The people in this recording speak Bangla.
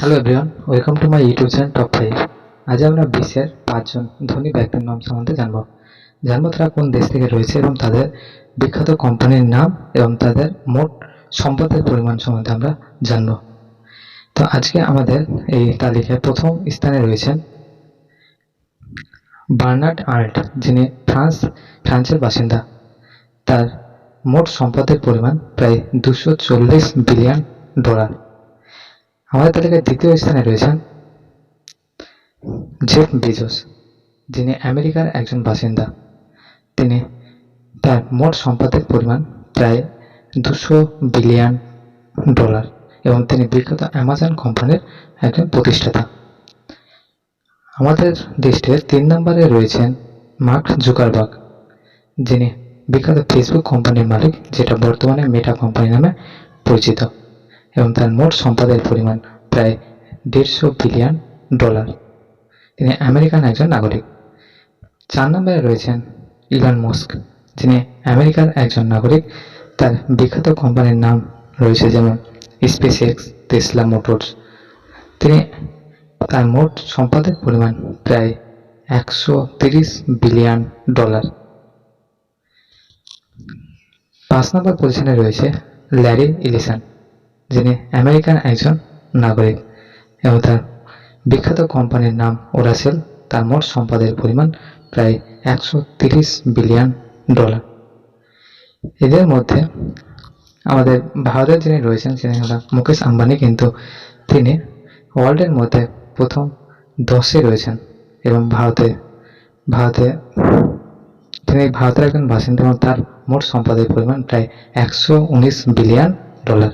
Hello everyone welcome to my YouTube channel top five আজ আমরা বিশ্বের পাঁচজন ধনী ব্যক্তির নাম সম্বন্ধে জানব। জানব তারা কোন দেশ থেকে রয়েছে এবং তাদের বিখ্যাত কোম্পানির নাম এবং তাদের মোট সম্পদের পরিমাণ সম্বন্ধে আমরা জানব। তো আজকে আমাদের এই তালিকায় প্রথম স্থানে রয়েছেন বার্নার্ড আর্ট, যিনি ফ্রান্স, ফ্রান্সের বাসিন্দা। তার মোট সম্পদের পরিমাণ প্রায় দুশো বিলিয়ন ডলার। আমাদের তালিকায় দ্বিতীয় স্থানে রয়েছেন জেফ বেজোস, যিনি আমেরিকার একজন বাসিন্দা। তিনি তার মোট সম্পদের পরিমাণ প্রায় দুশো বিলিয়ন ডলার এবং তিনি বিখ্যাত অ্যামাজন কোম্পানির একজন প্রতিষ্ঠাতা। আমাদের লিস্টের তিন নম্বরে রয়েছেন মার্ক জুকারবার্গ, যিনি বিখ্যাত ফেসবুক কোম্পানির মালিক, যেটা বর্তমানে মেটা কোম্পানি নামে পরিচিত। এবং তার মোট সম্পদের পরিমাণ প্রায় দেড়শো বিলিয়ন ডলার। তিনি আমেরিকান একজন নাগরিক। চার নম্বরে রয়েছেন ইলন মস্ক, যিনি আমেরিকার একজন নাগরিক। তার বিখ্যাত কোম্পানির নাম রয়েছে যেমন স্পেস এক্স টেসলা মোটরস। তিনি তার মোট সম্পদের পরিমাণ প্রায় একশো তিরিশ বিলিয়ন ডলার। পাঁচ নম্বর পজিশনে রয়েছে ল্যারি ইলিসান। যিনি আমেরিকান একজন নাগরিক এবং তার বিখ্যাত কোম্পানির নাম ওরাসেল, তার মোট সম্পদের পরিমাণ প্রায় একশো বিলিয়ন ডলার। এদের মধ্যে আমাদের ভারতের যিনি রয়েছেন তিনি হল মুকেশ আম্বানি, কিন্তু তিনি ওয়ার্ল্ডের মধ্যে প্রথম দশে রয়েছেন এবং ভারতে ভারতে তিনি ভারতের একজন বাসিন্দা এবং তার মোট সম্পদের পরিমাণ প্রায় একশো উনিশ বিলিয়ন ডলার।